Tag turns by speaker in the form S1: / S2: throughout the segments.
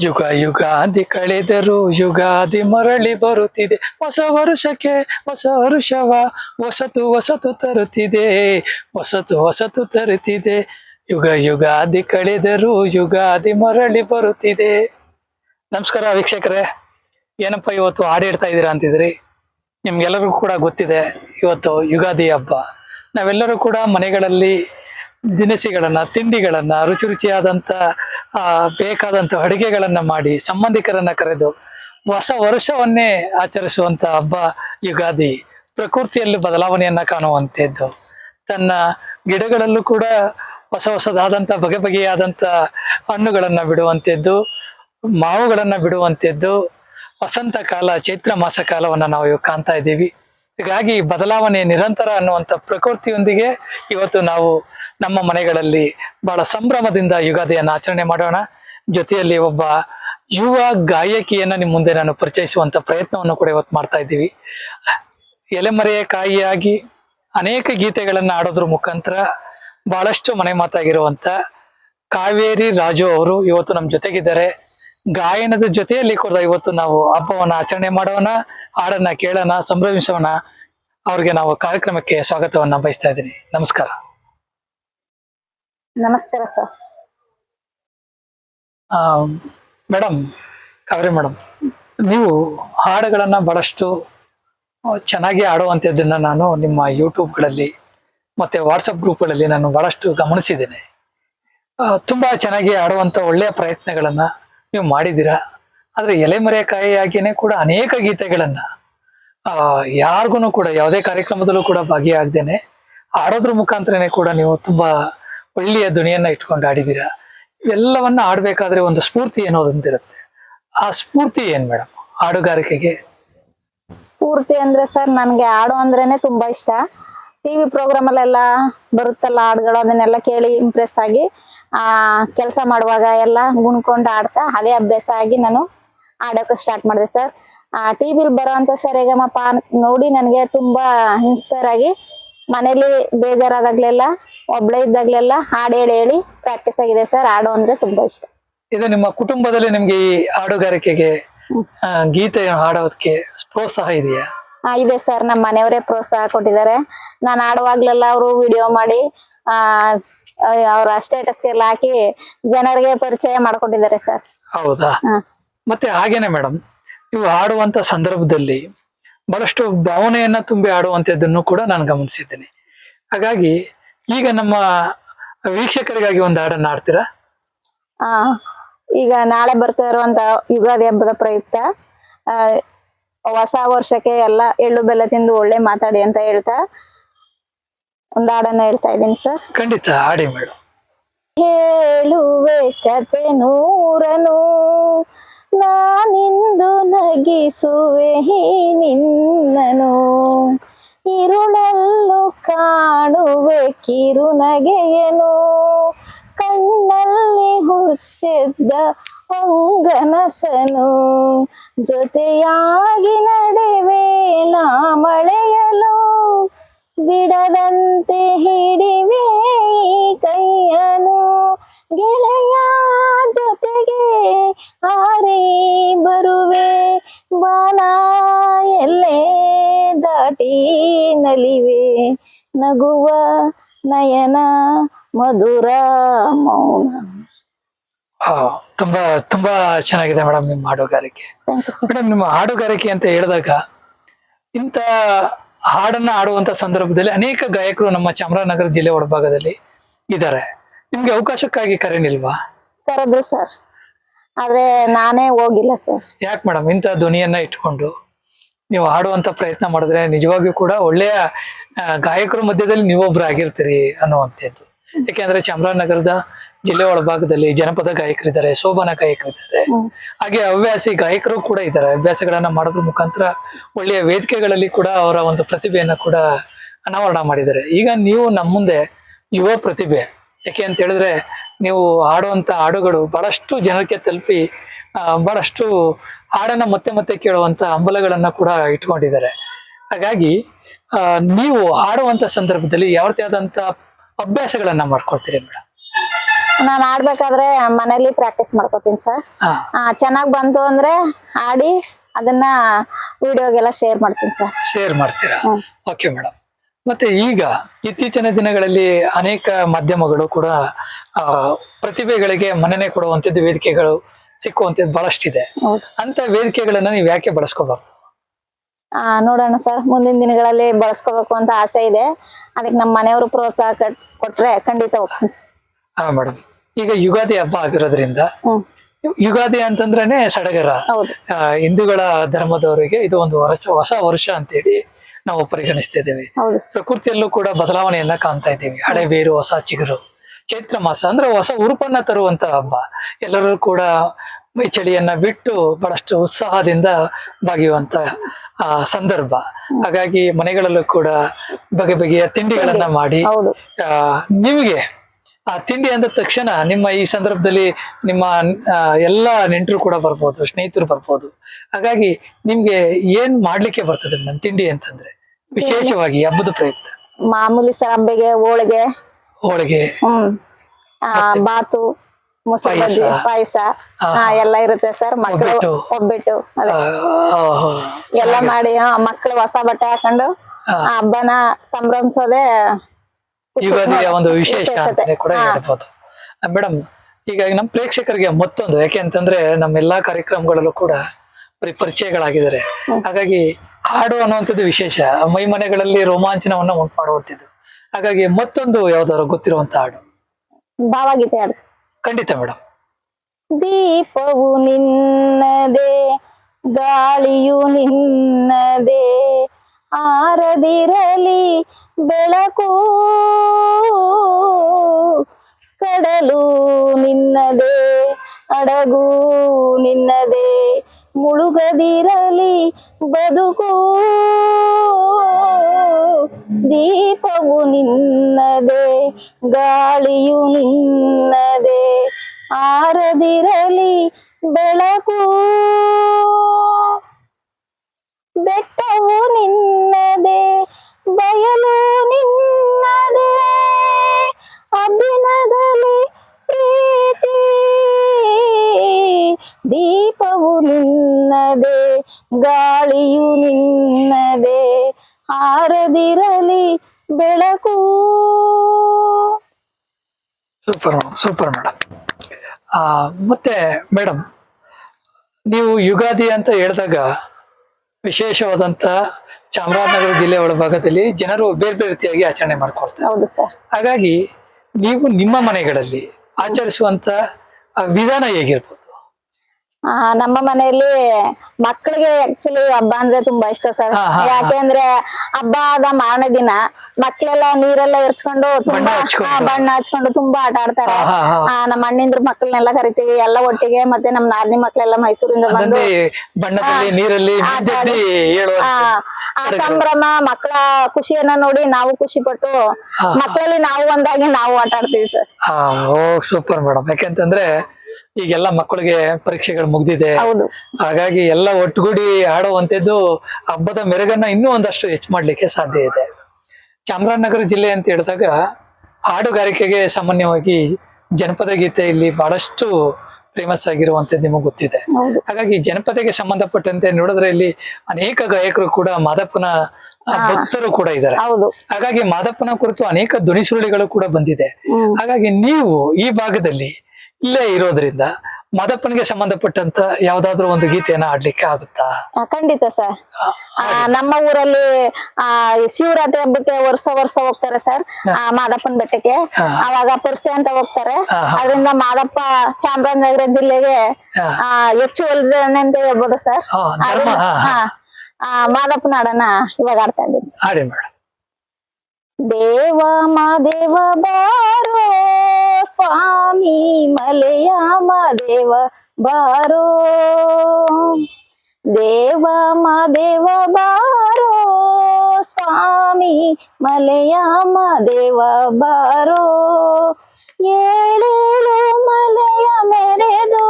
S1: ಯುಗ ಯುಗಾದಿ ಕಳೆದರು ಯುಗಾದಿ ಮರಳಿ ಬರುತ್ತಿದೆ. ಹೊಸ ವರುಷಕ್ಕೆ ಹೊಸ ವರುಷವ ಹೊಸತು ಹೊಸತು ತರುತ್ತಿದೆ. ಹೊಸತು ಹೊಸತು ತರುತ್ತಿದೆ. ಯುಗ ಯುಗಾದಿ ಕಳೆದರು ಯುಗಾದಿ ಮರಳಿ ಬರುತ್ತಿದೆ. ನಮಸ್ಕಾರ ವೀಕ್ಷಕರೇ. ಏನಪ್ಪ ಇವತ್ತು ಹಾಡು ಹೇಳ್ತಾ ಇದ್ದೀರಾ ಅಂತಿದ್ರಿ? ನಿಮ್ಗೆಲ್ಲರಿಗೂ ಕೂಡ ಗೊತ್ತಿದೆ ಇವತ್ತು ಯುಗಾದಿ ಹಬ್ಬ. ನಾವೆಲ್ಲರೂ ಕೂಡ ಮನೆಗಳಲ್ಲಿ ದಿನಸಿಗಳನ್ನ, ತಿಂಡಿಗಳನ್ನ ರುಚಿ ರುಚಿಯಾದಂಥ ಆ, ಬೇಕಾದಂಥ ಅಡುಗೆಗಳನ್ನ ಮಾಡಿ ಸಂಬಂಧಿಕರನ್ನ ಕರೆದು ಹೊಸ ವರ್ಷವನ್ನೇ ಆಚರಿಸುವಂತ ಹಬ್ಬ ಯುಗಾದಿ ಪ್ರಕೃತಿಯಲ್ಲಿ ಬದಲಾವಣೆಯನ್ನ ಕಾಣುವಂಥದ್ದು ತನ್ನ ಗಿಡಗಳಲ್ಲೂ ಕೂಡ ಹೊಸ ಹೊಸದಾದಂಥ ಬಗೆ ಬಗೆಯಾದಂಥ ಹಣ್ಣುಗಳನ್ನ ಬಿಡುವಂಥದ್ದು ಮಾವುಗಳನ್ನ ಬಿಡುವಂಥದ್ದು ವಸಂತ ಕಾಲ ಚೈತ್ರ ಮಾಸ ಕಾಲವನ್ನ ನಾವು ಇವಾಗ ಕಾಣ್ತಾ ಇದ್ದೀವಿ. ಹೀಗಾಗಿ ಬದಲಾವಣೆ ನಿರಂತರ ಅನ್ನುವಂಥ ಪ್ರಕೃತಿಯೊಂದಿಗೆ ಇವತ್ತು ನಾವು ನಮ್ಮ ಮನೆಗಳಲ್ಲಿ ಬಹಳ ಸಂಭ್ರಮದಿಂದ ಯುಗಾದಿಯನ್ನು ಆಚರಣೆ ಮಾಡೋಣ. ಜೊತೆಯಲ್ಲಿ ಒಬ್ಬ ಯುವ ಗಾಯಕಿಯನ್ನ ನಿಮ್ಮ ಮುಂದೆ ನಾನು ಪರಿಚಯಿಸುವಂತ ಪ್ರಯತ್ನವನ್ನು ಕೂಡ ಇವತ್ತು ಮಾಡ್ತಾ ಇದ್ದೀವಿ. ಎಲೆಮರೆಯ ಕಾಯಿಯಾಗಿ ಅನೇಕ ಗೀತೆಗಳನ್ನು ಆಡೋದ್ರ ಮುಖಾಂತರ ಬಹಳಷ್ಟು ಮನೆ ಮಾತಾಗಿರುವಂತ ಕಾವೇರಿ ರಾಜು ಅವರು ಇವತ್ತು ನಮ್ಮ ಜೊತೆಗಿದ್ದಾರೆ. ಗಾಯನದ ಜೊತೆಯಲ್ಲಿ ಕೂಡ ಇವತ್ತು ನಾವು ಹಬ್ಬವನ್ನು ಆಚರಣೆ ಮಾಡೋಣ. ಹಾಡನ್ನ ಕೇಳೋಣ ಸಂಭ್ರಮಿಸೋಣ. ಅವ್ರಿಗೆ ನಾವು ಕಾರ್ಯಕ್ರಮಕ್ಕೆ ಸ್ವಾಗತವನ್ನ ಬಯಸ್ತಾ ಇದ್ದೀನಿ. ನಮಸ್ಕಾರ.
S2: ನಮಸ್ಕಾರ ಸರ್.
S1: ಮೇಡಮ್ ಕಾವೇರಿ ಮೇಡಮ್ ನೀವು ಹಾಡುಗಳನ್ನ ಬಹಳಷ್ಟು ಚೆನ್ನಾಗಿ ಆಡುವಂಥದ್ದನ್ನ ನಾನು ನಿಮ್ಮ ಯೂಟ್ಯೂಬ್ಗಳಲ್ಲಿ ಮತ್ತೆ ವಾಟ್ಸಪ್ ಗ್ರೂಪ್ಗಳಲ್ಲಿ ನಾನು ಬಹಳಷ್ಟು ಗಮನಿಸಿದ್ದೇನೆ. ತುಂಬಾ ಚೆನ್ನಾಗಿ ಆಡುವಂತ ಒಳ್ಳೆಯ ಪ್ರಯತ್ನಗಳನ್ನ ನೀವು ಮಾಡಿದ್ದೀರಾ? ಆದ್ರೆ ಎಲೆಮರೆಕಾಯಿಯಾಗಿಯೇ ಕೂಡ ಅನೇಕ ಗೀತೆಗಳನ್ನ ಯಾರಿಗೂ ಕೂಡ, ಯಾವುದೇ ಕಾರ್ಯಕ್ರಮದಲ್ಲೂ ಕೂಡ ಭಾಗಿಯಾಗ್ದೇನೆ ಆಡೋದ್ರ ಮುಖಾಂತರನೇ ಕೂಡ ನೀವು ತುಂಬಾ ಒಳ್ಳೆಯ ದುಣಿಯನ್ನ ಇಟ್ಕೊಂಡು ಆಡಿದ್ದೀರಾ ಇವೆಲ್ಲವನ್ನ ಆಡ್ಬೇಕಾದ್ರೆ ಒಂದು ಸ್ಫೂರ್ತಿ ಅನ್ನೋದೊಂದಿರುತ್ತೆ ಆ ಸ್ಫೂರ್ತಿ ಏನ್ ಮೇಡಮ್? ಹಾಡುಗಾರಿಕೆಗೆ?
S2: ಸ್ಫೂರ್ತಿ ಅಂದ್ರೆ ಸರ್, ನನ್ಗೆ ಹಾಡು ಅಂದ್ರೇನೆ ತುಂಬಾ ಇಷ್ಟ. ಟಿವಿ ಪ್ರೋಗ್ರಾಮ್ ಅಲ್ಲೆಲ್ಲ ಬರುತ್ತಲ್ಲ ಹಾಡುಗಳು, ಅದನ್ನೆಲ್ಲ ಕೇಳಿ ಇಂಪ್ರೆಸ್ ಆಗಿ, ಆ, ಕೆಲಸ ಮಾಡುವಾಗ ಎಲ್ಲ ಗುಣ್ಕೊಂಡು ಆಡ್ತಾ ಅದೇ ಅಭ್ಯಾಸ ಆಗಿ ನಾನು ಆಡೋಕೆ ಸ್ಟಾರ್ಟ್ ಮಾಡಿದೆ ಸರ್. ಆ ಟಿವಿಲಿ ಬರೋಂಥ ಸರಿಗಮಪ ನೋಡಿ ನನಗೆ ತುಂಬಾ ಇನ್ಸ್ಪೈರ್ ಆಗಿ ಮನೇಲಿ ಬೇಜಾರಾದಾಗ್ಲೆಲ್ಲ ಒಬ್ಳೆ ಇದ್ದಾಗ್ಲೆಲ್ಲ ಹಾಡು ಹೇಳಿ ಹೇಳಿ ಪ್ರಾಕ್ಟೀಸ್ ಆಗಿದೆ ಸರ್ ಹಾಡು ಅಂದ್ರೆ ತುಂಬಾ ಇಷ್ಟ.
S1: ಇದು ನಿಮ್ಮ ಕುಟುಂಬದಲ್ಲಿ ನಿಮ್ಗೆ ಈ ಹಾಡುಗಾರಿಕೆಗೆ ಗೀತೆ ಹಾಡೋದಕ್ಕೆ ಪ್ರೋತ್ಸಾಹ ಇದೆಯಾ?
S2: ಹಾ ಇದೆ ಸರ್ ನಮ್ಮ ಮನೆಯವರೇ ಪ್ರೋತ್ಸಾಹ ಕೊಟ್ಟಿದ್ದಾರೆ. ನಾನು ಆಡುವಾಗ್ಲೆಲ್ಲ ಅವರು ವಿಡಿಯೋ ಮಾಡಿ ಆ ಅವರ ಸ್ಟೇಟಸ್ಗೆಲ್ಲ ಹಾಕಿ ಜನರಿಗೆ ಪರಿಚಯ ಮಾಡ್ಕೊಟ್ಟಿದ್ದಾರೆ ಸರ್
S1: ಹೌದಾ. ಮತ್ತೆ ಹಾಗೇನೆ ಮೇಡಮ್ ನೀವು ಹಾಡುವಂತ ಸಂದರ್ಭದಲ್ಲಿ ಬಹಳಷ್ಟು ಭಾವನೆಯನ್ನ ತುಂಬಿ ಆಡುವಂತದ್ದನ್ನು ಕೂಡ ನಾನು ಗಮನಿಸಿದ್ದೇನೆ. ಹಾಗಾಗಿ ಈಗ ನಮ್ಮ ವೀಕ್ಷಕರಿಗಾಗಿ ಒಂದು ಹಾಡನ್ನ ಆಡ್ತೀರಾ
S2: ಆ ಈಗ ನಾಳೆ ಬರ್ತಾ ಇರುವಂತ ಯುಗಾದಿ ಹಬ್ಬದ ಪ್ರಯುಕ್ತ ಹೊಸ ವರ್ಷಕ್ಕೆ ಎಲ್ಲ ಎಳ್ಳು ಬೆಲ್ಲ ತಿಂದು ಒಳ್ಳೆ ಮಾತಾಡಿ ಅಂತ ಹೇಳ್ತಾ ಒಂದು ಹಾಡನ್ನ ಹೇಳ್ತಾ ಇದ್ದೀನಿ ಸರ್.
S1: ಖಂಡಿತ ಹಾಡಿ ಮೇಡಮ್
S2: ಹೇಳುವೆ ಕತೆ ನೂರನು ನಾನಿಂದು ನಗಿಸುವೆ ನಿನ್ನನು ಇರುಳಲ್ಲೂ ಕಾಣುವೆ ಕಿರುನಗೆಯನು. ಕಣ್ಣಲ್ಲಿ ಹುಚ್ಚಿದ್ದ ಹೊಂಗನಸನು. ಜೊತೆಯಾಗಿ ನಡೆವೆ ನಾ ಮಳೆಯಲು. ಬಿಡದಂತೆ ಹಿಡಿವೆ ಈ ದಾಟಿ ನಲಿವೆ ನಗುವ ನಯನ ಮಧುರ ಮೌನ.
S1: ತುಂಬಾ ತುಂಬಾ ಚೆನ್ನಾಗಿದೆ ಮೇಡಮ್ ನಿಮ್ಮ ಹಾಡುಗಾರಿಕೆ. ಮೇಡಮ್ ನಿಮ್ಮ ಹಾಡುಗಾರಿಕೆ ಅಂತ ಹೇಳಿದಾಗ ಇಂಥ ಹಾಡನ್ನ ಆಡುವಂತ ಸಂದರ್ಭದಲ್ಲಿ ಅನೇಕ ಗಾಯಕರು ನಮ್ಮ ಚಾಮರಾಜನಗರ ಜಿಲ್ಲೆ ಒಳಭಾಗದಲ್ಲಿ ಇದ್ದಾರೆ. ನಿಮ್ಗೆ ಅವಕಾಶಕ್ಕಾಗಿ ಕರೆ ನಿಲ್ವಾ
S2: ಕರೆದ್ರು ಸರ್ ಆದ್ರೆ ನಾನೇ ಹೋಗಿಲ್ಲ ಸರ್
S1: ಯಾಕೆ ಮೇಡಮ್ ಇಂಥ ಧ್ವನಿಯನ್ನ ಇಟ್ಕೊಂಡು? ನೀವು ಹಾಡುವಂತ ಪ್ರಯತ್ನ ಮಾಡಿದ್ರೆ ನಿಜವಾಗಿಯೂ ಕೂಡ ಒಳ್ಳೆಯ ಗಾಯಕರ ಮಧ್ಯದಲ್ಲಿ ನೀವೊಬ್ರು ಆಗಿರ್ತೀರಿ ಅನ್ನುವಂಥದ್ದು. ಯಾಕೆಂದ್ರೆ ಚಾಮರಾಜನಗರದ ಜಿಲ್ಲೆ ಒಳಭಾಗದಲ್ಲಿ ಜನಪದ ಗಾಯಕರಿದ್ದಾರೆ ಶೋಭನ ಗಾಯಕರಿದ್ದಾರೆ. ಹಾಗೆ ಹವ್ಯಾಸಿ ಗಾಯಕರು ಕೂಡ ಇದ್ದಾರೆ. ಅಭ್ಯಾಸಗಳನ್ನ ಮಾಡೋದ್ರ ಮುಖಾಂತರ ಒಳ್ಳೆಯ ವೇದಿಕೆಗಳಲ್ಲಿ ಕೂಡ ಅವರ ಒಂದು ಪ್ರತಿಭೆಯನ್ನ ಕೂಡ ಅನಾವರಣ ಮಾಡಿದ್ದಾರೆ. ಈಗ ನೀವು ನಮ್ಮ ಮುಂದೆ ಯುವ ಪ್ರತಿಭೆ ಯಾಕೆ ಅಂತ ಹೇಳಿದ್ರೆ ನೀವು ಹಾಡುವಂತ ಹಾಡುಗಳು ಬಹಳಷ್ಟು ಜನಕ್ಕೆ ತಲುಪಿ ಬಹಳಷ್ಟು ಹಾಡನ್ನ ಮತ್ತೆ ಮತ್ತೆ ಕೇಳುವಂತ ಹಂಬಲಗಳನ್ನ ಕೂಡ ಇಟ್ಕೊಂಡಿದ್ದಾರೆ. ಹಾಗಾಗಿ ಆ, ನೀವು ಹಾಡುವಂತ ಸಂದರ್ಭದಲ್ಲಿ ಯಾವ ರೀತಿಯಾದಂತ ಅಭ್ಯಾಸಗಳನ್ನ ಮಾಡ್ಕೊಳ್ತೀರಿ ಮೇಡಮ್
S2: ನಾನು ಆಡ್ಬೇಕಾದ್ರೆ ಮನೇಲಿ ಪ್ರಾಕ್ಟೀಸ್ ಮಾಡ್ಕೋತೀನಿ ಸರ್
S1: ಚೆನ್ನಾಗ್
S2: ಚೆನ್ನಾಗಿ ಬಂತು ಅಂದ್ರೆ ಆಡಿ ಅದನ್ನ ವಿಡಿಯೋಗೆಲ್ಲ ಶೇರ್ ಮಾಡ್ತೀನಿ ಸರ್
S1: ಶೇರ್ ಮಾಡ್ತೀರಾ. ಓಕೆ ಮೇಡಮ್ ಮತ್ತೆ ಈಗ ಇತ್ತೀಚಿನ ದಿನಗಳಲ್ಲಿ ಅನೇಕ ಮಾಧ್ಯಮಗಳು ಕೂಡ ಪ್ರತಿಭೆಗಳಿಗೆ ಮನ್ನಣೆ ಕೊಡುವಂತದ್ದು ವೇದಿಕೆಗಳು ಸಿಕ್ಕುವಂತದ್ದು ಬಹಳಷ್ಟಿದೆ. ಅಂತ ವೇದಿಕೆಗಳನ್ನ ನೀವು ಯಾಕೆ ಬಳಸ್ಕೋಬಾರ್ದು?
S2: ಆ, ನೋಡೋಣ ಸರ್. ಮುಂದಿನ ದಿನಗಳಲ್ಲಿ ಬಳಸ್ಕೋಬೇಕು ಅಂತ ಆಸೆ ಇದೆ. ಅದಕ್ಕೆ ನಮ್ಮ ಮನೆಯವರು ಪ್ರೋತ್ಸಾಹ ಕಟ್- ಕೊಟ್ರೆ ಖಂಡಿತ ಹೋಗ್ತೀನಿ
S1: ಹಾ ಮೇಡಮ್ ಈಗ ಯುಗಾದಿ ಹಬ್ಬ ಆಗಿರೋದ್ರಿಂದ ಯುಗಾದಿ ಅಂತಂದ್ರೆ ಸಡಗರ. ಹಿಂದೂಗಳ ಧರ್ಮದವರಿಗೆ ಇದು ಒಂದು ವರ್ಷ ಹೊಸ ವರ್ಷ ಅಂತೇಳಿ ನಾವು ಪರಿಗಣಿಸ್ತಾ ಇದ್ದೇವೆ ಪ್ರಕೃತಿಯಲ್ಲೂ ಕೂಡ ಬದಲಾವಣೆಯನ್ನ ಕಾಣ್ತಾ ಇದ್ದೀವಿ. ಹಳೆ ಬೇರು ಹೊಸ ಚಿಗುರು ಚೈತ್ರ ಮಾಸ ಅಂದ್ರೆ ಹೊಸ ಉರುಪನ್ನ ತರುವಂತ ಹಬ್ಬ. ಎಲ್ಲರೂ ಕೂಡ ಚಳಿಯನ್ನ ಬಿಟ್ಟು ಬಹಳಷ್ಟು ಉತ್ಸಾಹದಿಂದ ಬಾಗಿಯುವಂತ ಆ ಸಂದರ್ಭ. ಹಾಗಾಗಿ ಮನೆಗಳಲ್ಲೂ ಕೂಡ ಬಗೆ ಬಗೆಯ ತಿಂಡಿಗಳನ್ನ ಮಾಡಿ ಆ, ನಿಮಗೆ ಆ ತಿಂಡಿ ಅಂದ ತಕ್ಷಣ ನಿಮ್ಮ ಈ ಸಂದರ್ಭದಲ್ಲಿ ನಿಮ್ಮ ಎಲ್ಲ ನೆಂಟರು ಕೂಡ ಬರ್ಬೋದು ಸ್ನೇಹಿತರು ಬರ್ಬೋದು. ಹಾಗಾಗಿ ನಿಮ್ಗೆ ಏನ್ ಮಾಡ್ಲಿಕ್ಕೆ ಬರ್ತದೆ ನಮ್ ತಿಂಡಿ ಅಂತಂದ್ರೆ? ವಿಶೇಷವಾಗಿ ಹಬ್ಬದ ಪ್ರಯುಕ್ತ.
S2: ಮಾಮೂಲಿ ಸರ್ ಅಂಬೆಗೆ ಹೋಳಿಗೆ.
S1: ಹೋಳಿಗೆ.
S2: ಹ್ಮ್. ಆ, ಬಾತು ಮೊಸರು
S1: ಪಾಯಸ.
S2: ಬಜ್ಜಿ ಪಾಯಸ. ಎಲ್ಲ ಇರುತ್ತೆ ಸರ್. ಮಕ್ಕಳು
S1: ಒಬ್ಬಟ್ಟು.
S2: ಒಬ್ಬಿಟ್ಟು ಅದೇ.
S1: ಆ,
S2: ಎಲ್ಲ ಮಾಡಿ ಮಕ್ಕಳು ಹೊಸ ಬಟ್ಟೆ ಹಾಕೊಂಡು
S1: ಆ,
S2: ಹಬ್ಬನ ಸಂಭ್ರಮಿಸೋದೇ ಖುಷಿ.
S1: ಯುಗಾದಿಯ ಒಂದು ವಿಶೇಷ
S2: ವಿಶೇಷತೆ.
S1: ಅಂತಾನೆ ಕೂಡ
S2: ಹಾ.
S1: ಹೇಳ್ಬೋದು. ಮೇಡಮ್ ಈಗ ನಮ್ಮ ಪ್ರೇಕ್ಷಕರಿಗೆ ಮತ್ತೊಂದು ಯಾಕೆ ಅಂತಂದ್ರೆ ನಮ್ಮೆಲ್ಲಾ ಕಾರ್ಯಕ್ರಮಗಳಲ್ಲೂ ಕೂಡ ಪರಿಚಯಗಳಾಗಿದ್ದಾರೆ. ಹಾಗಾಗಿ ಹಾಡು ಅನ್ನುವಂಥದ್ದು ವಿಶೇಷ. ಮೈ ಮನೆಗಳಲ್ಲಿ ರೋಮಾಂಚನವನ್ನ ಉಂಟು ಮಾಡುವಂಥದ್ದು. ಹಾಗಾಗಿ ಮತ್ತೊಂದು ಯಾವ್ದಾದ್ರು ಗೊತ್ತಿರುವಂತ ಹಾಡು?
S2: ಭಾವಗೀತೆ ಹಾಡು.
S1: ಖಂಡಿತ ಮೇಡಮ್
S2: ದೀಪವು ನಿನ್ನದೇ ಗಾಳಿಯು ನಿನ್ನದೇ ಆರದಿರಲಿ ಬೆಳಕು ಕಡಲು ನಿನ್ನದೇ ಅಡಗು ನಿನ್ನದೇ ಮುಳುಗದಿರಲಿ ಬದುಕು. ದೀಪವು ನಿನ್ನದೇ, ಗಾಳಿಯು ನಿನ್ನದೇ, ಆರದಿರಲಿ ಬೆಳಕು. ಬೆಟ್ಟವು ನಿನ್ನದೇ, ಬಯಲು ನಿನ್ನದೇ, ಅಭಿನದಲ್ಲಿ ಪ್ರೀತಿ. ದೀಪವು ನಿನ್ನದೇ ಗಾಳಿಯು ನಿನ್ನದೇ ಆರದಿರಲಿ ಬೆಳಕು.
S1: ಸೂಪರ್ ಮೇಡಮ್ ಸೂಪರ್ ಮೇಡಮ್ ಆ ಮತ್ತೆ ಮೇಡಮ್ ನೀವು ಯುಗಾದಿ ಅಂತ ಹೇಳಿದಾಗ ವಿಶೇಷವಾದಂತ ಚಾಮರಾಜನಗರ ಜಿಲ್ಲೆ ಒಳಭಾಗದಲ್ಲಿ ಜನರು ಬೇರೆ ಬೇರೆ ರೀತಿಯಾಗಿ ಆಚರಣೆ ಮಾಡ್ಕೊಳ್ತಾರೆ.
S2: ಹೌದು ಸರ್.
S1: ಹಾಗಾಗಿ ನೀವು ನಿಮ್ಮ ಮನೆಗಳಲ್ಲಿ ಆಚರಿಸುವಂತ ವಿಧಾನ ಹೇಗಿರ್ಬೋದು?
S2: ಆ, ನಮ್ಮ ಮನೆಯಲ್ಲಿ ಮಕ್ಕಳಿಗೆ ಆಕ್ಚುಲಿ ಹಬ್ಬ ಅಂದ್ರೆ ತುಂಬಾ ಇಷ್ಟ ಸರ್
S1: ಹಾ, ಹಾ, ಹಾ.
S2: ಯಾಕೆಂದ್ರೆ ಹಬ್ಬ ಆದ ಮಾರನೇ ದಿನ ಮಕ್ಕಳೆಲ್ಲ ನೀರೆಲ್ಲ ಎರಚ್ಕೊಂಡು
S1: ಬಣ್ಣ
S2: ತುಂಬಾ
S1: ಹಚ್ಕೊಂಡು.
S2: ಹಾ, ಬಣ್ಣ ಹಚ್ಕೊಂಡು ತುಂಬಾ ಆಟ ಆಡ್ತಾರೆ
S1: ಹಾ, ಹಾ, ಹಾ.
S2: ಆ, ನಮ್ಮ ಅಣ್ಣಿಂದ್ರ ಮಕ್ಕಳನ್ನೆಲ್ಲ ಕರಿತೀವಿ ಎಲ್ಲ ಒಟ್ಟಿಗೆ ಮತ್ತೆ ನಮ್ಮ ನಾರ್ನಿ ಮಕ್ಕಳೆಲ್ಲ ಮೈಸೂರಿಂದ ಬಂದು
S1: ಬಣ್ಣದಲ್ಲಿ ನೀರಲ್ಲಿ ಹೇಳುವ
S2: ಆ ಆ ಸಂಭ್ರಮ ಮಕ್ಕಳ ಖುಷಿಯನ್ನ ನೋಡಿ ನಾವು ಖುಷಿ ಪಟ್ಟು. ಮಕ್ಕಳಲ್ಲಿ ನಾವು ಒಂದಾಗಿ ನಾವು ಆಟ ಆಡ್ತೀವಿ ಸರ್
S1: ಓ ಸೂಪರ್ ಮೇಡಮ್ ಯಾಕೆಂತಂದ್ರೆ ಈಗೆಲ್ಲ ಮಕ್ಕಳಿಗೆ ಪರೀಕ್ಷೆಗಳು ಮುಗ್ದಿದೆ. ಹಾಗಾಗಿ ಎಲ್ಲ ಒಟ್ಟುಗೂಡಿ ಆಡುವಂತದ್ದು ಹಬ್ಬದ ಮೆರುಗನ್ನ ಇನ್ನೂ ಒಂದಷ್ಟು ಹೆಚ್ಚು ಮಾಡ್ಲಿಕ್ಕೆ ಸಾಧ್ಯ ಇದೆ. ಚಾಮರಾಜನಗರ ಜಿಲ್ಲೆ ಅಂತ ಹೇಳಿದಾಗ ಹಾಡುಗಾರಿಕೆಗೆ ಸಾಮಾನ್ಯವಾಗಿ ಜನಪದ ಗೀತೆ ಇಲ್ಲಿ ಬಹಳಷ್ಟು ಫೇಮಸ್ ಆಗಿರುವಂತದ್ದು ನಿಮಗೆ ಗೊತ್ತಿದೆ. ಹಾಗಾಗಿ ಜನಪದಕ್ಕೆ ಸಂಬಂಧಪಟ್ಟಂತೆ ನೋಡಿದ್ರೆ ಇಲ್ಲಿ ಅನೇಕ ಗಾಯಕರು ಕೂಡ ಮಾದಪ್ಪನ ಭಕ್ತರು ಕೂಡ ಇದ್ದಾರೆ. ಹಾಗಾಗಿ ಮಾದಪ್ಪನ ಕುರಿತು ಅನೇಕ ಧ್ವನಿ ಸುರುಳಿಗಳು ಕೂಡ ಬಂದಿದೆ. ಹಾಗಾಗಿ ನೀವು ಈ ಭಾಗದಲ್ಲಿ ಇಲ್ಲೇ ಇರೋದ್ರಿಂದ ಮದಪ್ಪನಿಗೆ ಸಂಬಂಧಪಟ್ಟಂತ ಯಾವ್ದಾದ್ರು ಒಂದು ಗೀತೆಯನ್ನ ಆಡ್ಲಿಕ್ಕೆ ಆಗುತ್ತಾ?
S2: ಖಂಡಿತ ಸರ್. ನಮ್ಮ ಊರಲ್ಲಿ ಆ ಶಿವರಾತ್ರಿ ಹಬ್ಬಕ್ಕೆ ವರ್ಷ ವರ್ಷ ಹೋಗ್ತಾರೆ ಸರ್ ಆ ಮಾದಪ್ಪನ ಬೆಟ್ಟಕ್ಕೆ. ಅವಾಗ ಪರ್ಸೆ ಅಂತ ಹೋಗ್ತಾರೆ. ಅದರಿಂದ ಮಾದಪ್ಪ ಚಾಮರಾಜನಗರ ಜಿಲ್ಲೆಗೆ. ಆ ಹೆಚ್ಚು ಅಂತ ಹೇಳ್ಬೋದು ಸರ್. ಮಾದಪ್ಪನ ಹಾಡನ್ನ ಇವಾಗ ಆಡ್ತಾ ಇದ್ದೀನಿ. ದೇವ ಮಾದೇವ ಬಾರೋ ಸ್ವಾಮಿ ಮಲೆಯ ಮಾದೇವ ಬಾರೋ ದೇವ ಮಾದೇವ ಬಾರೋ ಸ್ವಾಮಿ ಮಲೆಯ ಮಾದೇವ ಬಾರೋ ಏಳೇಳು ಮಲೆಯ ಮೆರೆದು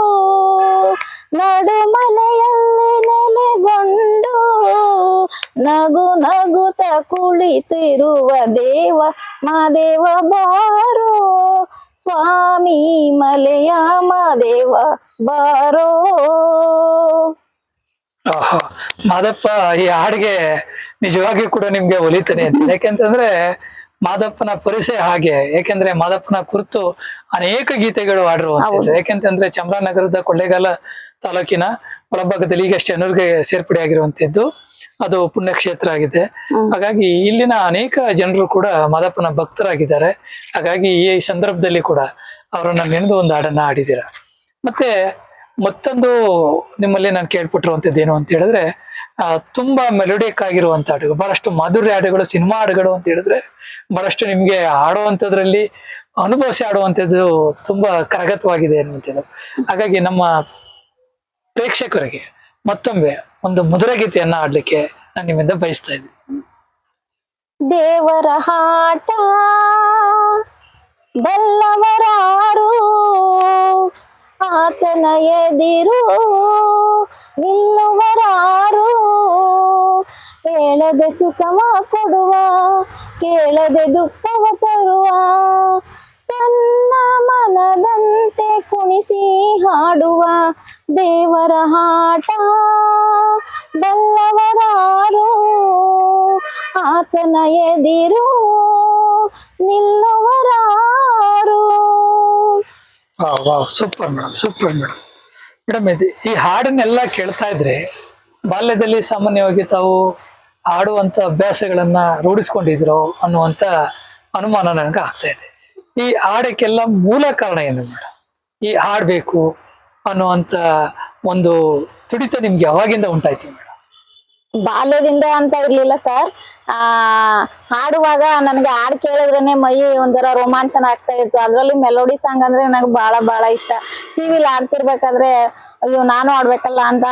S2: ನಡುಮಲೆಯಲ್ಲಿ ನೆಲೆಗೊಂಡು ನಗು ನಗುತ ಕುಳಿತಿರುವ ದೇವ ಮಾದೇವ ಬಾರೋ ಸ್ವಾಮಿ ಮಲೆಯ ಮಾದೇವ ಬಾರೋ.
S1: ಮಾದಪ್ಪ ಈ ಹಾಡಿಗೆ ನಿಜವಾಗಿಯೂ ಕೂಡ ನಿಮ್ಗೆ ಒಲಿತಾನೆ ಅಂತ ಯಾಕೆಂತಂದ್ರೆ ಮಾದಪ್ಪನ ಪರಿಸೆ ಹಾಗೆ ಏಕೆಂದ್ರೆ ಮಾದಪ್ಪನ ಕುರಿತು ಅನೇಕ ಗೀತೆಗಳು ಹಾಡಿರುವಂತದ್ದು
S2: ಹೌದು.
S1: ಯಾಕೆಂತಂದ್ರೆ ಚಾಮರಾಜನಗರದ ಕೊಳ್ಳೇಗಾಲ ತಾಲೂಕಿನ ಒಳಭಾಗದಲ್ಲಿ ಈಗಷ್ಟೇ ಅನುರ್ಗೆ ಸೇರ್ಪಡೆ ಆಗಿರುವಂತದ್ದು ಅದು ಪುಣ್ಯಕ್ಷೇತ್ರ ಆಗಿದೆ. ಹಾಗಾಗಿ ಇಲ್ಲಿನ ಅನೇಕ ಜನರು ಕೂಡ ಮಾದಪ್ಪನ ಭಕ್ತರಾಗಿದ್ದಾರೆ. ಹಾಗಾಗಿ ಈ ಸಂದರ್ಭದಲ್ಲಿ ಕೂಡ ಅವರನ್ನ ನೆನೆದು ಒಂದು ಹಾಡನ್ನ ಆಡಿದ್ದೀರಾ ಮತ್ತೆ ಮತ್ತೊಂದು ನಿಮ್ಮಲ್ಲಿ ನಾನು ಕೇಳ್ಪಟ್ಟಿರುವಂತದ್ದು ಏನು ಅಂತ ಹೇಳಿದ್ರೆ ಆ, ತುಂಬಾ ಮೆಲೋಡಿಕ್ ಆಗಿರುವಂತ ಹಾಡುಗಳು ಬಹಳಷ್ಟು ಮಾಧುರ್ಯ ಹಾಡುಗಳು ಸಿನಿಮಾ ಹಾಡುಗಳು ಅಂತ ಹೇಳಿದ್ರೆ ಬಹಳಷ್ಟು ನಿಮ್ಗೆ ಹಾಡುವಂಥದ್ರಲ್ಲಿ ಅನುಭವಿಸಿ ಆಡುವಂತದ್ದು ತುಂಬಾ ಕರಗತವಾಗಿದೆ ಅನ್ನುವಂಥದ್ದು. ಹಾಗಾಗಿ ನಮ್ಮ ಪ್ರೇಕ್ಷಕರಿಗೆ ಮತ್ತೊಮ್ಮೆ ಒಂದು ಮಧುರ ಗೀತೆಯನ್ನ ಆಡ್ಲಿಕ್ಕೆ ನಾನು ನಿಮ್ಮಿಂದ ಬಯಸ್ತಾ ಇದ್ದೀನಿ.
S2: ದೇವರ ಹಾಟ ಬಲ್ಲವರಾರು ಆತನ ಎದಿರು ನಿಲ್ಲುವರಾರು ಹೇಳದೆ ಸುಖವ ಕೊಡುವ, ಕೇಳದೆ ದುಃಖವ ತರುವ ತನ್ನ ಮನದಂತೆ ಕುಣಿಸಿ ಹಾಡುವ ದೇವರ ಹಾಟ. ಬಲ್ಲವರಾರು ಆತನ ಎದಿರು ನಿಲ್ಲುವರಾರು.
S1: Super madam super madam madam ಇದು ಈ ಹಾಡನ್ನೆಲ್ಲ ಕೇಳ್ತಾ ಇದ್ರೆ ಬಾಲ್ಯದಲ್ಲಿ ಸಾಮಾನ್ಯವಾಗಿ ತಾವು ಹಾಡುವಂತ ಅಭ್ಯಾಸಗಳನ್ನ ರೂಢಿಸ್ಕೊಂಡಿದ್ರು ಅನ್ನುವಂತ ಅನುಮಾನ ನನಗೆ ಆಗ್ತಾ ಇದೆ. ಈ ಹಾಡಕ್ಕೆಲ್ಲ ಮೂಲ ಕಾರಣ ಏನು ಮೇಡಮ್ ಈ ಹಾಡ್ಬೇಕು ಅನ್ನುವಂತ ಒಂದು ತುಡಿತ ನಿಮ್ಗೆ ಯಾವಾಗಿಂದ ಉಂಟಾಯ್ತು
S2: ಬಾಲ್ಯದಿಂದ ಅಂತ ಇರ್ಲಿಲ್ಲ ಸರ್. ಆ, ಹಾಡುವಾಗ ನನಗೆ ಹಾಡು ಕೇಳಿದ್ರೇನೆ ಮೈ ಒಂಥರ ರೋಮಾಂಚನ ಆಗ್ತಾ ಇತ್ತು. ಅದ್ರಲ್ಲಿ ಮೆಲೋಡಿ ಸಾಂಗ್ ಅಂದ್ರೆ ನನಗೆ ಬಹಳ ಬಹಳ ಇಷ್ಟ. ಟಿವಿಲಿ ಹಾಡ್ತಿರ್ಬೇಕಾದ್ರೆ, ಅಯ್ಯೋ, ನಾನು ಆಡ್ಬೇಕಲ್ಲ ಅಂತ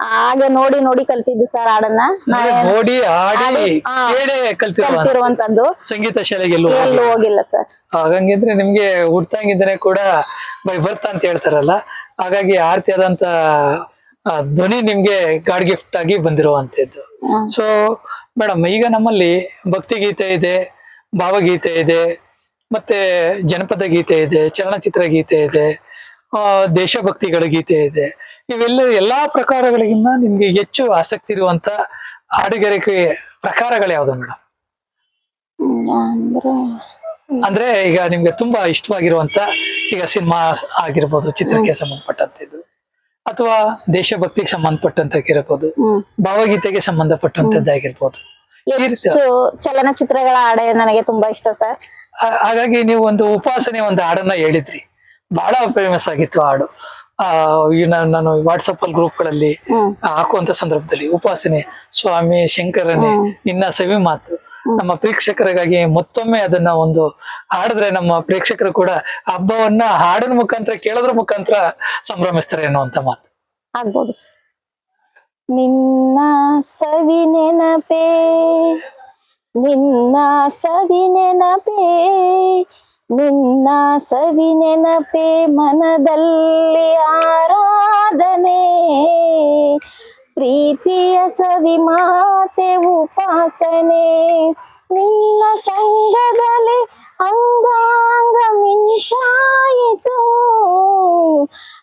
S2: ಹಾಗೆ ನೋಡಿ ನೋಡಿ ಕಲ್ತಿದ್ದು ಸರ್ ಹಾಡನ್ನ.
S1: ನೋಡಿ ಹಾಡಿ
S2: ಕಲ್ತಿರುವಂತದ್ದು.
S1: ಸಂಗೀತ ಶಾಲೆಗೆ
S2: ಎಲ್ಲೂ ಹೋಗಿಲ್ಲ ಸರ್
S1: ಹಾಗಂಗಿದ್ರೆ ನಿಮ್ಗೆ ಹುಡ್ತಂಗಿದ್ರೆ ಕೂಡ ಬೈ ಬರ್ತಾ ಅಂತ ಹೇಳ್ತಾರಲ್ಲ ಹಾಗಾಗಿ ಆರ್ತಿ ಆದಂತ ಆ, ಧ್ವನಿ ನಿಮ್ಗೆ ಗಾಡ್ ಗಿಫ್ಟ್ ಆಗಿ ಬಂದಿರುವಂತದ್ದು. ಸೊ ಮೇಡಮ್ ಈಗ ನಮ್ಮಲ್ಲಿ ಭಕ್ತಿ ಗೀತೆ ಇದೆ ಭಾವಗೀತೆ ಇದೆ ಮತ್ತೆ ಜನಪದ ಗೀತೆ ಇದೆ ಚಲನಚಿತ್ರ ಗೀತೆ ಇದೆ ಆ, ದೇಶಭಕ್ತಿಗಳ ಗೀತೆ ಇದೆ. ಇವೆಲ್ಲ ಎಲ್ಲಾ ಪ್ರಕಾರಗಳಿಗಿನ್ನ ನಿಮ್ಗೆ ಹೆಚ್ಚು ಆಸಕ್ತಿ ಇರುವಂತ ಹಾಡುಗಾರಿಕೆ ಪ್ರಕಾರಗಳು ಯಾವ್ದು ಮೇಡಮ್
S2: ಅಂದ್ರೆ
S1: ಅಂದ್ರೆ ಈಗ ನಿಮ್ಗೆ ತುಂಬಾ ಇಷ್ಟವಾಗಿರುವಂತ ಈಗ ಸಿನಿಮಾ ಆಗಿರ್ಬೋದು ಚಿತ್ರಕ್ಕೆ ಸಂಬಂಧಪಟ್ಟಂತದ್ದು. ಅಥವಾ ದೇಶಭಕ್ತಿಗೆ ಸಂಬಂಧಪಟ್ಟಂತಾಗಿರ್ಬೋದು
S2: ಹ್ಮ್.
S1: ಭಾವಗೀತೆಗೆ ಸಂಬಂಧಪಟ್ಟಂತದ್ದಾಗಿರ್ಬೋದು
S2: ಚಲನಚಿತ್ರಗಳ ಹಾಡೆ ನನಗೆ ತುಂಬಾ ಇಷ್ಟ ಸರ್.
S1: ಹಾಗಾಗಿ ನೀವು ಒಂದು ಉಪಾಸನೆ ಒಂದು ಹಾಡನ್ನ ಹೇಳಿದ್ರಿ. ಬಹಳ ಫೇಮಸ್ ಆಗಿತ್ತು ಹಾಡು. ಆ ನಾನು- ವಾಟ್ಸಪ್ ಅಲ್ಲಿ
S2: ಗ್ರೂಪ್ಗಳಲ್ಲಿ
S1: ಹಾಕುವಂತ ಸಂದರ್ಭದಲ್ಲಿ ಉಪಾಸನೆ ಸ್ವಾಮಿ ಶಂಕರನೇ. ನಿನ್ನ ಸವಿ ಮಾತು. ನಮ್ಮ ಪ್ರೇಕ್ಷಕರಿಗಾಗಿ ಮತ್ತೊಮ್ಮೆ ಅದನ್ನ ಒಂದು ಹಾಡಿದ್ರೆ ನಮ್ಮ ಪ್ರೇಕ್ಷಕರು ಕೂಡ ಹಬ್ಬವನ್ನ ಹಾಡಿನ ಮುಖಾಂತರ ಕೇಳೋದ್ರ ಮುಖಾಂತರ ಸಂಭ್ರಮಿಸ್ತಾರೆ ಅನ್ನುವಂತ ಮಾತು.
S2: ಆಗ್ಬೋದು ನಿನ್ನ ಸವಿ ನೆನಪೇ ನಿನ್ನ ಸವಿ ನೆನಪೇ ನಿನ್ನ ಸವಿ ನೆನಪೇ ಮನದಲ್ಲಿ ಆರಾಧನೆ. ಪ್ರೀತಿಯ ಸವಿ ಮಾತೆ ಉಪಾಸನೆ. ನಿನ್ನ ಸಂಘದಲ್ಲಿ ಅಂಗಾಂಗ ಮಿಂಚಾಯಿತು.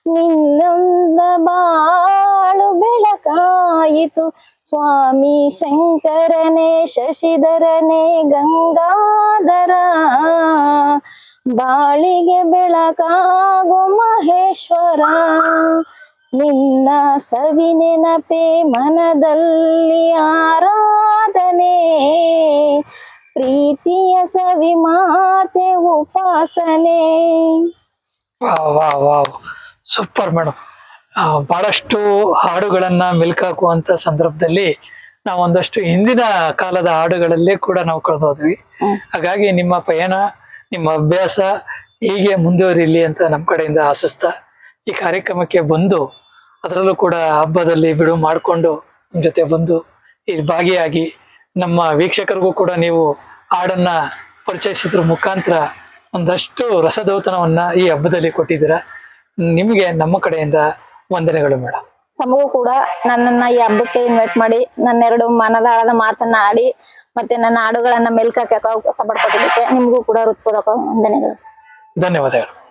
S2: ನಿನ್ನೊಂದ ಬಾಳು ಬೆಳಕಾಯಿತು. ಸ್ವಾಮಿ ಶಂಕರನೇ, ಶಶಿಧರನೇ, ಗಂಗಾಧರ. ಬಾಳಿಗೆ ಬೆಳಕಾಗು ಮಹೇಶ್ವರ. ನಿನ್ನ ಸವಿ ನೆನಪೇ ಮನದಲ್ಲಿ ಆರಾಧನೆ. ಪ್ರೀತಿಯ ಸವಿ ಮಾತೆ ಉಪಾಸನೆ.
S1: ಸೂಪರ್ ಮೇಡಮ್ ಬಹಳಷ್ಟು ಹಾಡುಗಳನ್ನ ಮೆಲ್ಕಾಕುವಂತ ಸಂದರ್ಭದಲ್ಲಿ ನಾವು ಒಂದಷ್ಟು ಹಿಂದಿನ ಕಾಲದ ಹಾಡುಗಳಲ್ಲೇ ಕೂಡ ನಾವು ಕಳೆದೋದ್ವಿ. ಹಾಗಾಗಿ ನಿಮ್ಮ ಪಯಣ ನಿಮ್ಮ ಅಭ್ಯಾಸ ಹೀಗೆ ಮುಂದುವರಿಲಿ ಅಂತ ನಮ್ಮ ಕಡೆಯಿಂದ ಆಶಿಸ್ತಾ ಈ ಕಾರ್ಯಕ್ರಮಕ್ಕೆ ಬಂದು ಅದರಲ್ಲೂ ಕೂಡ ಹಬ್ಬದಲ್ಲಿ ಬಿಡು ಮಾಡಿಕೊಂಡು ನಿಮ್ಮ ಜೊತೆ ಬಂದು ಇಲ್ಲಿ ಭಾಗಿಯಾಗಿ ನಮ್ಮ ವೀಕ್ಷಕರಿಗೂ ಕೂಡ ನೀವು ಹಾಡನ್ನ ಪರಿಚಯಿಸಿದ್ರ ಮುಖಾಂತರ ಒಂದಷ್ಟು ರಸದೌತಣವನ್ನ ಈ ಹಬ್ಬದಲ್ಲಿ ಕೊಟ್ಟಿದ್ದೀರಾ ನಿಮಗೆ ನಮ್ಮ ಕಡೆಯಿಂದ ವಂದನೆಗಳು ಮೇಡಮ್
S2: ತಮಗೂ ಕೂಡ ನನ್ನನ್ನ ಈ ಹಬ್ಬಕ್ಕೆ ಇನ್ವೈಟ್ ಮಾಡಿ ನನ್ನೆರಡು ಮನದಾಳದ ಮಾತನ್ನ ಆಡಿ ಮತ್ತೆ ನನ್ನ ಹಾಡುಗಳನ್ನ ಮೆಲ್ಕಕ್ಕೆ ಅವಕಾಶ ಪಡ್ಕೊಟ್ಟಿದ್ದಕ್ಕೆ ನಿಮಗೂ ಕೂಡ ಹೃತ್ಪೂರ್ವಕ ವಂದನೆಗಳು.
S1: ಧನ್ಯವಾದಗಳು.